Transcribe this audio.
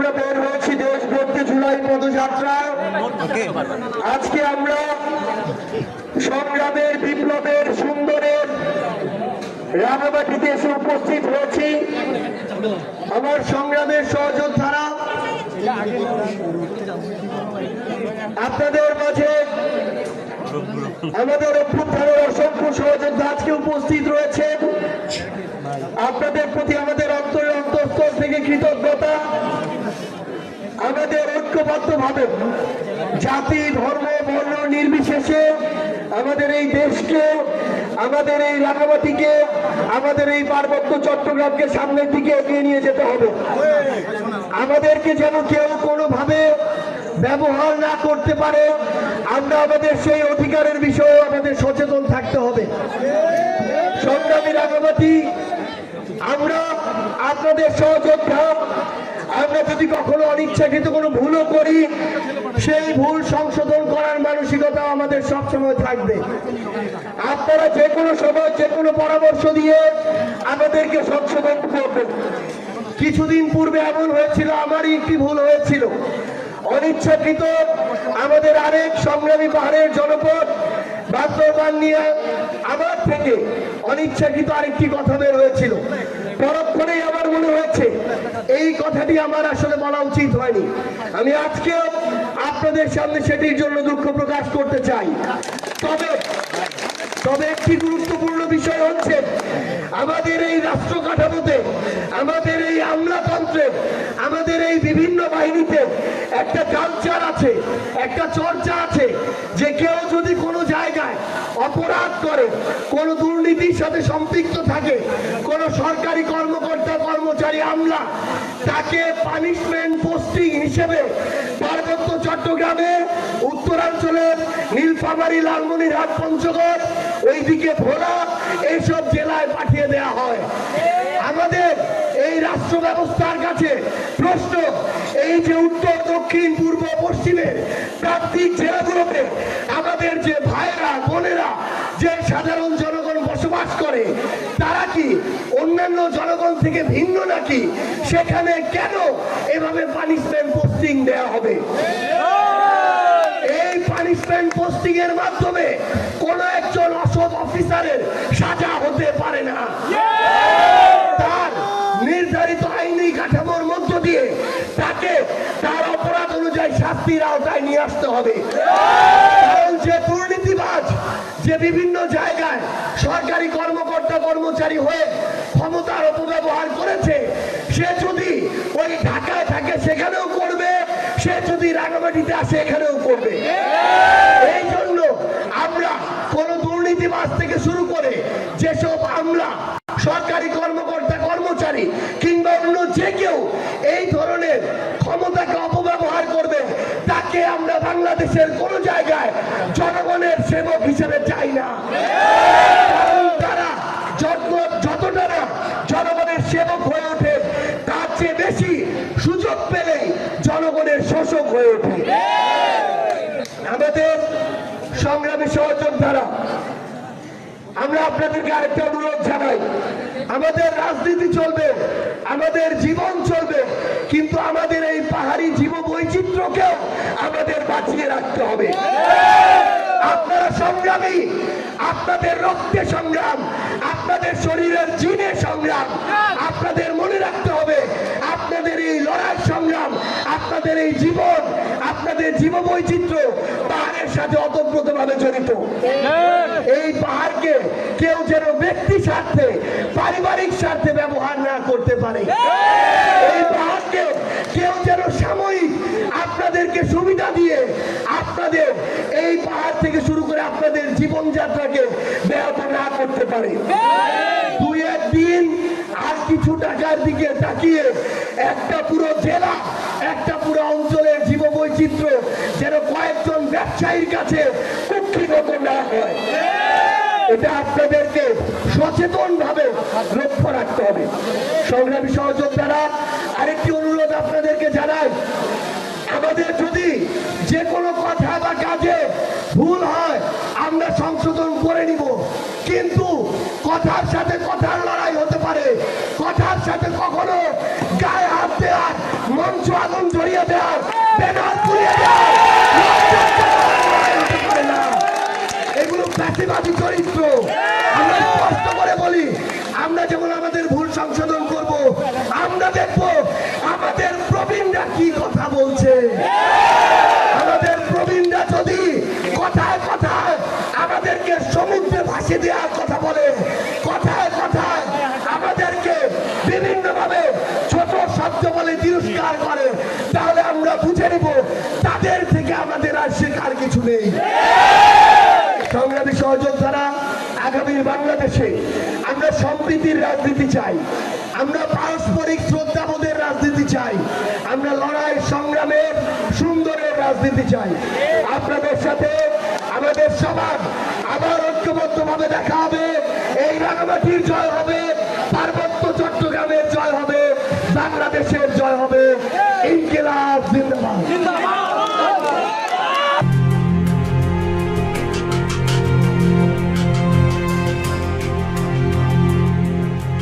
আমরা বের হয়েছি দেশ ভর্তি জুলাই পদযাত্রা আজকে আমরা সংগ্রামের বিপ্লবের সুন্দরের রাঙামাটিতে এসে উপস্থিত হয়েছি। আমার সংগ্রামের সহযোদ্ধারা আপনাদের মাঝে আমাদের অভ্যুত্থানের অসংখ্য সহযোদ্ধা আজকে উপস্থিত রয়েছেন। আপনাদের প্রতি আমাদের অন্তরের অন্তঃস্থল থেকে কৃতজ্ঞতা। আমাদের ঐক্যবদ্ধভাবে জাতি, ধর্ম, বর্ণ নির্বিশেষে আমাদের এই দেশকে, আমাদের এই রাঙামাটিকে আমাদের এই পার্বত্য চট্টগ্রামকে সামনের দিকে এগিয়ে নিয়ে যেতে হবে। আমাদেরকে যেন কেউ কোনোভাবে ব্যবহার না করতে পারে, আমরা আমাদের সেই অধিকারের বিষয়ে আমাদের সচেতন থাকতে হবে। সংগ্রামী রাঙামাটি আমরা আপনাদের সহযোদ্ধা আমরা যদি কখনো অনিচ্ছাকৃত কোনো ভুলও করি, সেই ভুল সংশোধন করার মানসিকতা আমাদের সবসময় থাকবে। আপনারা যে কোনো সময় যে কোনো পরামর্শ দিয়ে আমাদেরকে সংশোধন করবেন কিছুদিন পূর্বে এমন হয়েছিল, আমারই একটি ভুল হয়েছিল। অনিচ্ছাকৃত আমাদের আরেক সংগ্রামী পাহাড়ের জনপদ বাস্তবায়ন নিয়ে আমার থেকে অনিচ্ছাকৃত আরেকটি কথা বের হয়েছিল। পরক্ষণেই আমার মনে হয়েছে, এই কথাটি আমার আসলে বলা উচিত হয়নি। আমি আপনাদের সামনে সেটির জন্য দুঃখ প্রকাশ করতে চাই। তবে তবে একটি গুরুত্বপূর্ণ বিষয় হচ্ছে, আমাদের এই রাষ্ট্র কাঠামোতে, আমাদের এই আমলাতন্ত্রে, আমাদের এই বিভিন্ন বাহিনীতে একটা কালচার আছে, একটা চর্চা আছে, যে কেউ যদি অপরাধ করে, কোনো দুর্নীতির সাথে সম্পৃক্ত থাকে, কোনো সরকারি কর্মকর্তা, কর্মচারী আমলা, তাকে পানিশমেন্ট পোস্টিং হিসেবে পার্বত্য চট্টগ্রামে, উত্তরাঞ্চলের নীলফামারী, লালমনিরহাট, পঞ্চগড়, ওইদিকে ভোলা, এইসব জেলায় পাঠিয়ে দেওয়া হয়। আমাদের এই রাষ্ট্র ব্যবস্থার কাছে প্রশ্ন, এই যে উত্তর, দক্ষিণ, পূর্ব, পশ্চিমের প্রান্তিক জেলাগুলোতে আমাদের যে ভাইরা বোনেরা যে সাধারণ জনগণ বসবাস করে তারা কি অন্যান্য জনগণ থেকে ভিন্ন নাকি? সেখানে কেন এভাবে পানিশমেন্ট পোস্টিং দেওয়া হবে? এই পানিশমেন্ট পোস্টিং এর মাধ্যমে কোন একজন অসৎ অফিসারের সাজা হতে পারে না। তার নির্ধারিত আইনি কাঠামোর মধ্য দিয়ে তাকে তার অপরাধ অনুযায়ী শাস্তির আওতায় নিয়ে আসতে হবে। কারণ যে দুর্নীতিবাজ যে বিভিন্ন জায়গায় সরকারি কর্মকর্তা কর্মচারী হয়ে ক্ষমতার অপব্যবহার করেছে সে যদি ওই ঢাকায় থাকে সেখানেও করবে সে যদি রাঙামাটিতে আসে এখানেও করবে। এই জন্য আমরা কোন দুর্নীতিবাজ থেকে শুরু করে যেসব আমলা সরকারি কর্মকর্তা কর্মচারী কিংবা অন্য যে কেউ এই ধরনের ক্ষমতাকে অপব্যবহার করবে তাকে আমরা বাংলাদেশের কোন জায়গায় জনগণের সেবক হিসেবে চাই না। আমরা আপনাদেরকে আরেকটা অনুরোধ জানাই। আমাদের রাজনীতি চলবে, আমাদের জীবন চলবে, কিন্তু আমাদের রাখতে হবে। আপনারা সংগ্রামী, আপনাদের রক্তে সংগ্রাম, আপনাদের শরীরের জিনে সংগ্রাম, আপনাদের মনে রাখতে হবে, আপনাদের এই লড়াই সংগ্রাম, আপনাদের এই জীবন, আপনাদের জীব বৈচিত্র্য পাহাড়ের সাথে অতপ্রতভাবে জড়িত। এই পাহাড়কে কেউ যেন ব্যক্তি স্বার্থে, পারিবারিক স্বার্থে ব্যবহার না করতে পারে। জীবনযাত্রাকে ব্যাহত না করতে পারে। দুই একদিন আর কিছু টাকার দিকে তাকিয়ে একটা পুরো জেলা, একটা পুরো অঞ্চলের জীব বৈচিত্র্য যেন কয়েকজন ব্যবসায়ীর কাছে কুক্ষিগত না হয়। এটা আপনাদেরকে সচেতন ভাবে লক্ষ্য রাখতে হবে। সংগ্রামী সহযোদ্ধারা, আরেকটি অনুরোধ আপনাদেরকে জানাই। আমাদের যদি যে কোনো কথা বা কাজে ভুল হয় বলছে। আমাদের প্রবীণরা যদি কথায় কথায় আমাদেরকে সমুদ্রে ভাসিয়ে দেওয়ার কথা বলে, কথায় কথায় আমাদেরকে বিভিন্ন ভাবে ছোট শব্দ বলে তিরস্কার করে, তাহলে আমরা বুঝে নেব তাদের থেকে আমাদের আর শেখার কিছু নেই। সংগ্রামী সহযোদ্ধারা আগামীর বাংলাদেশে আমরা সম্প্রীতির রাজনীতি চাই। আমরা পারস্পরিক শ্রদ্ধাবোধের রাজনীতি চাই। আমরা লড়াই সংগ্রামের সুন্দরের রাজনীতি চাই। আপনাদের সাথে আমাদের সবার আবার ঐক্যবদ্ধভাবে দেখা হবে। এই রাঙামাটির জয় হবে, পার্বত্য চট্টগ্রামের জয় হবে, বাংলাদেশের জয় হবে।